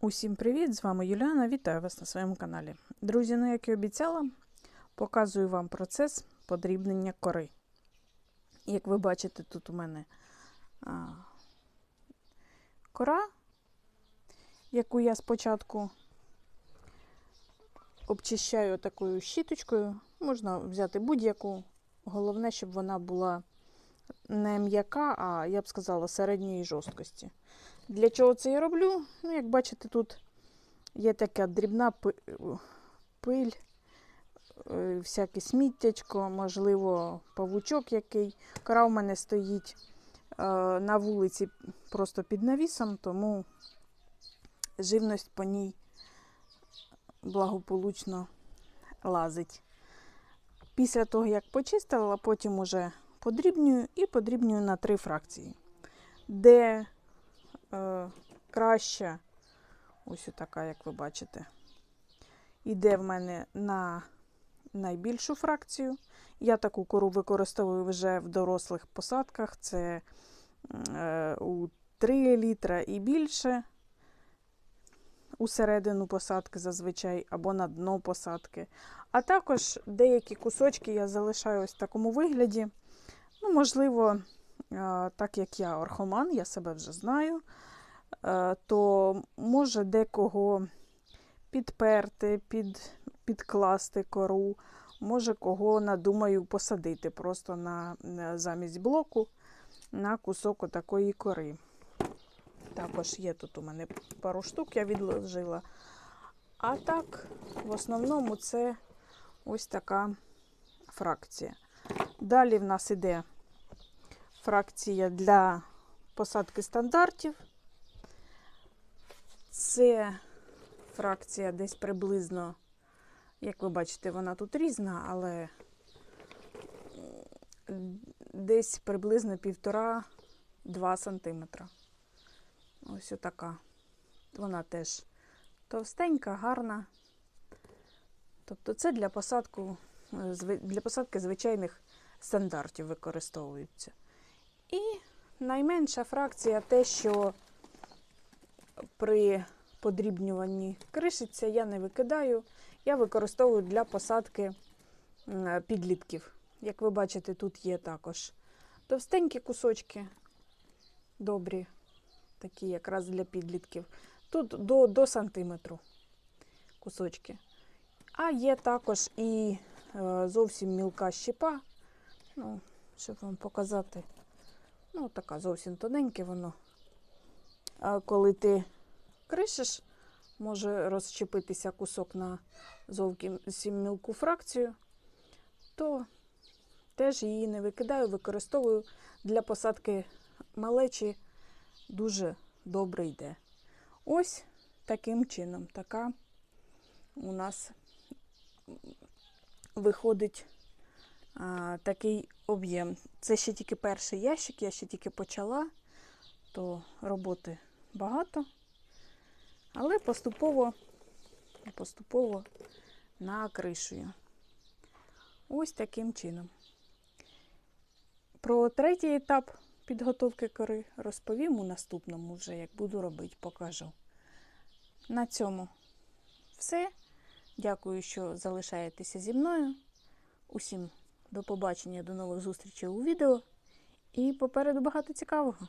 Усім привіт! З вами Юліана. Вітаю вас на своєму каналі. Друзі, ну як і обіцяла, показую вам процес подрібнення кори. Як ви бачите, тут у мене а, кора, яку я спочатку обчищаю такою щіточкою. Можна взяти будь-яку. Головне, щоб вона була не м'яка, а я б сказала, середньої жорсткості. Для чого це я роблю? Ну, як бачите, тут є така дрібна пиль, е, всяке сміттячко, можливо, павучок який. Кора в мене стоїть е, на вулиці просто під навісом, тому живність по ній благополучно лазить. Після того, як почистила, потім уже подрібнюю і подрібнюю на три фракції. Де е, краща, ось така, як ви бачите, іде в мене на найбільшу фракцію. Я таку кору використовую вже в дорослих посадках. Це е, у 3 літра і більше. Усередину посадки зазвичай або на дно посадки. А також деякі кусочки я залишаю ось в такому вигляді. Ну, можливо, так як я орхоман, я себе вже знаю, то може декого підперти, під, підкласти кору, може кого надумаю посадити просто на замість блоку на кусок такої кори. Також є тут у мене пару штук, я відложила. А так, в основному, це ось така фракція. Далі в нас іде фракція для посадки стандартів. Це фракція десь приблизно, як ви бачите, вона тут різна, але десь приблизно 1,5-2 см. Ось отака. Вона теж товстенька, гарна. Тобто це для посадку, для посадки звичайних стандартів використовуються. І найменша фракція те, що при подрібнюванні кришиться, я не викидаю. Я використовую для посадки підлітків. Як ви бачите, тут є також товстенькі кусочки, добрі, такі якраз для підлітків. Тут до, до сантиметру кусочки. А є також і е, зовсім мілка щепа. Ну, щоб вам показати. Ну, така зовсім тоненьке воно. А коли ти кришиш, може розчепитися кусок на зовсім мілку фракцію, то теж її не викидаю, використовую для посадки малечі дуже добре йде. Ось таким чином така у нас виходить а, такий об'єм. Це ще тільки перший ящик, я ще тільки почала, то роботи багато, але поступово, поступово накришую. Ось таким чином. Про третій етап підготовки кори розповім у наступному вже, як буду робити, покажу. На цьому все. Дякую, що залишаєтеся зі мною. Усім до побачення, до нових зустрічей у відео. І попереду багато цікавого.